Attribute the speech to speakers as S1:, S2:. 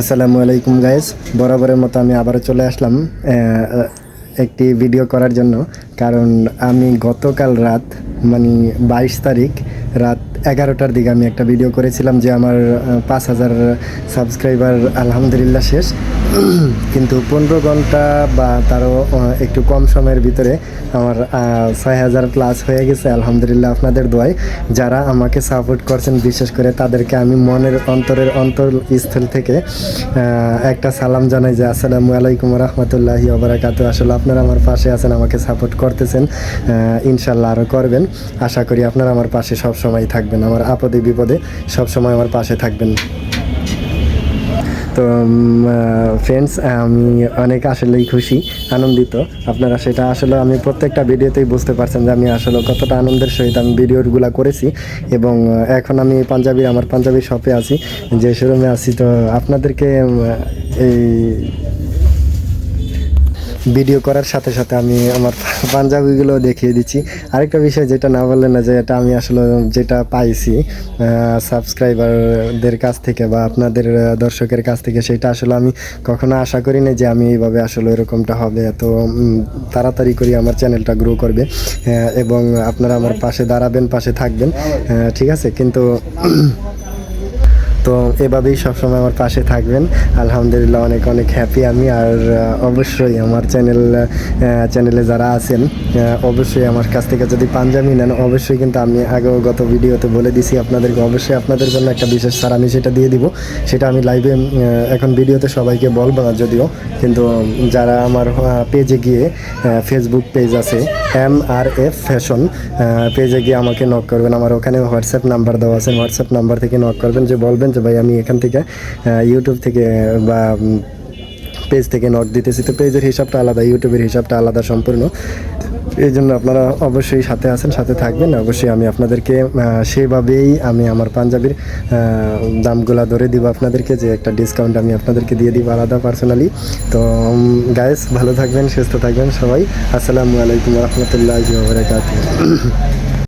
S1: আসসালামু আলাইকুম গাইজ বরাবরের মতো আমি আবারও চলে আসলাম একটি ভিডিও করার জন্য। কারণ আমি গতকাল রাত মানে বাইশ তারিখ, রাত এগারোটার দিকে আমি একটা ভিডিও করেছিলাম যে আমার পাঁচ হাজার সাবস্ক্রাইবার আলহামদুলিল্লাহ শেষ। কিন্তু পনেরো ঘণ্টা বা তারও একটু কম সময়ের ভিতরে আমার ছয় হাজার প্লাস হয়ে গেছে। আলহামদুলিল্লাহ আপনাদের দোয়ায় যারা আমাকে সাপোর্ট করছেন, বিশেষ করে তাদেরকে আমি মনের অন্তরের অন্তরস্থল থেকে একটা সালাম জানাই যে আসসালামু আলাইকুম রহমতুল্লাহি ওবরাকাত আসলে আপনারা আমার পাশে আছেন, আমাকে সাপোর্ট করতেছেন ইনশাল্লাহ আরও করবেন। আশা করি আপনারা আমার পাশে সব সময় থাকবেন। আমার আপদে বিপদে সব সময় আমার পাশে থাকবেন। তো ফ্রেন্ডস আমি অনেক আসলেই খুশি, আনন্দিত। আপনারা সেটা আসলে আমি প্রত্যেকটা ভিডিওতেই বুঝতে পারছেন যে আমি আসলে কতটা আনন্দের সহিত আমি ভিডিওগুলো করেছি। এবং এখন আমি পাঞ্জাবি আমার পাঞ্জাবি শপে আছি, যে শোরুমে আছি। তো, আপনাদেরকে এই ভিডিও করার সাথে সাথে আমি আমার পাঞ্জাবিগুলো দেখিয়ে দিচ্ছি। আরেকটা বিষয় যেটা না বললেন না, যে এটা আমি আসলে যেটা পাইছি সাবস্ক্রাইবারদের কাছ থেকে বা আপনাদের দর্শকের কাছ থেকে, সেটা আসলে আমি কখনো আশা করি না যে আমি এইভাবে আসলে এরকমটা হবে। এত তাড়াতাড়ি করে আমার চ্যানেলটা গ্রো করবে এবং আপনারা আমার পাশে দাঁড়াবেন, পাশে থাকবেন ঠিক আছে? কিন্তু তো এভাবেই সবসময় আমার পাশে থাকবেন। আলহামদুলিল্লাহ অনেক অনেক হ্যাপি আমি আর অবশ্যই আমার চ্যানেল চ্যানেলে যারা আছেন অবশ্যই আমার কাছ থেকে যদি পাঞ্জাবি নেন, অবশ্যই কিন্তু আমি আগেও গত ভিডিওতে বলে দিছি আপনাদেরকে, অবশ্যই আপনাদের জন্য একটা বিশেষ সার আমি সেটা দিয়ে দিব। সেটা আমি লাইভে এখন ভিডিওতে সবাইকে বলব না যদিও, কিন্তু যারা আমার পেজে গিয়ে ফেসবুক পেজ আছে এম আর এফ ফ্যাশন পেজে গিয়ে আমাকে নক করবেন। আমার ওখানে হোয়াটসঅ্যাপ নাম্বার দেওয়া আছে হোয়াটসঅ্যাপ নাম্বার থেকে নক করবেন, যে বলবেন যে ভাই, আমি এখান থেকে ইউটিউব থেকে বা পেজ থেকে নক দিতেছি। তো পেজের হিসাবটা আলাদা ইউটিউবের হিসাবটা আলাদা সম্পূর্ণ। এই জন্য আপনারা অবশ্যই সাথে আছেন, সাথে থাকবেন। অবশ্যই আমি আপনাদেরকে সেভাবেই আমি আমার পাঞ্জাবির দামগুলা ধরে দিব আপনাদেরকে, যে একটা ডিসকাউন্ট আমি আপনাদেরকে দিয়ে দিব আলাদা পার্সোনালি তো গায়েস ভালো থাকবেন, সুস্থ থাকবেন সবাই। আসসালামু আলাইকুম রহমতুল্লাহ